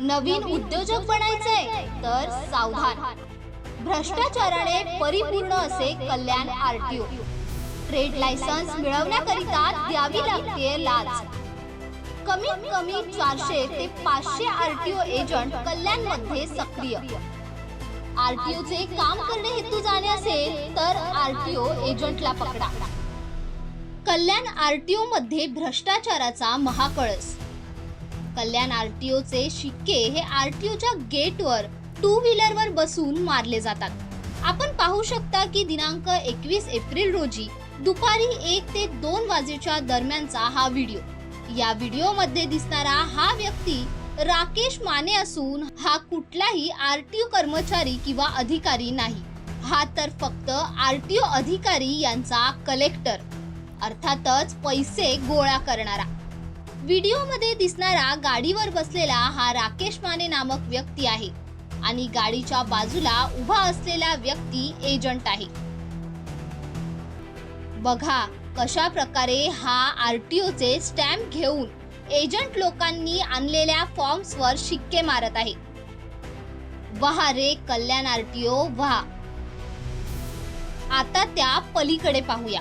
नवीन उद्योजक बनायचंय तर सावधान. भ्रष्टाचाराने परिपूर्ण असे कल्याण आरटीओ. ट्रेड लायसन्स मिळवण्याकरिता द्यावी लागते लाच. कमीत कमी चारशे ते पाचशे आरटीओ एजंट कल्याणमध्ये सक्रिय. आरटीओ चे काम करणे हेतू जाणे असेल तर आरटीओ एजंटला पकडा. कल्याण आरटीओ मध्ये भ्रष्टाचाराचा महाकळस. कल्याण आरटीओचे शिक्के हे आरटीओच्या गेटवर टू व्हीलरवर बसून मारले जातात. आपण पाहू शकता की दिनांक एकवीस एप्रिल रोजी दुपारी एक ते दोन वाजेच्या दरम्यानचा हा व्हिडिओ. या व्हिडिओमध्ये दिसणारा हा व्यक्ती राकेश माने असून हा कुठलाही आरटीओ कर्मचारी किंवा अधिकारी नाही. हा तर फक्त आरटीओ अधिकारी यांचा कलेक्टर. अर्थातच पैसे गोळा करणारा. व्हिडिओमध्ये दिसणारा गाडीवर बसलेला हा राकेश माने नामक व्यक्ती आहे. आणि गाडीच्या बाजूला उभा असलेला व्यक्ती एजंट आहे. बघा कशा प्रकारे हा आरटीओ चे स्टॅम्प घेऊन एजंट लोकांनी आणलेल्या फॉर्म्सवर शिक्के मारत आहे. वहा रे कल्याण आरटीओ वहा. आता त्या पलीकडे पाहूया.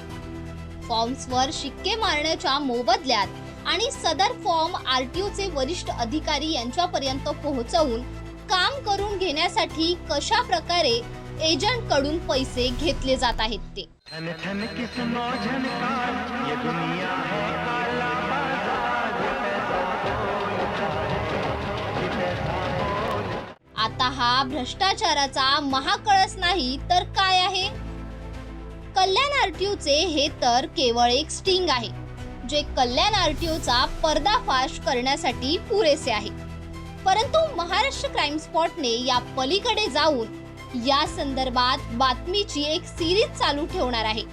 फॉर्म्सवर शिक्के मारण्याच्या मोबदल्यात आणि सदर फॉर्म आरटीओचे वरिष्ठ अधिकारी यांच्यापर्यंत पोहोचवून काम करून घेण्यासाठी कशा प्रकारे एजंटकडून पैसे घेतले जात आहेत ते. आता हा भ्रष्टाचाराचा महाकळस नाही तर काय आहे? कल्याण आरटीओचे हे तर केवळ एक स्टिंग आहे. जे कल्याण आरटीओचा पर्दाफाश करण्यासाठी पुरेसे आहे. परंतु महाराष्ट्र क्राईम स्पॉटने या पलीकडे जाऊन या संदर्भात बातमीची एक सिरीज चालू ठेवणार आहे.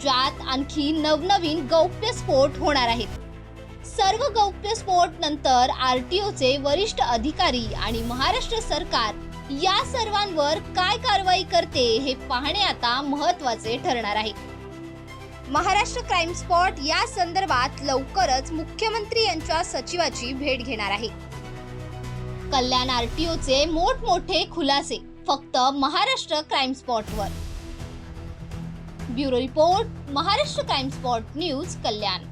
ज्यात आणखी नवनवीन गौप्यस्फोट होणार आहेत. सर्व गौप्यस्फोट नंतर आरटीओचे वरिष्ठ अधिकारी आणि महाराष्ट्र सरकार या सर्वांवर काय कारवाई करते हे पाहणे आता महत्त्वाचे ठरणार आहे. महाराष्ट्र क्राईम स्पॉट या संदर्भात लवकरच मुख्यमंत्री यांच्या सचिवाची भेट घेणार आहे. कल्याण आरटीओचे मोठमोठे खुलासे फक्त Maharashtra crime स्पॉटवर. Bureau report Maharashtra crime spot news Kalyan.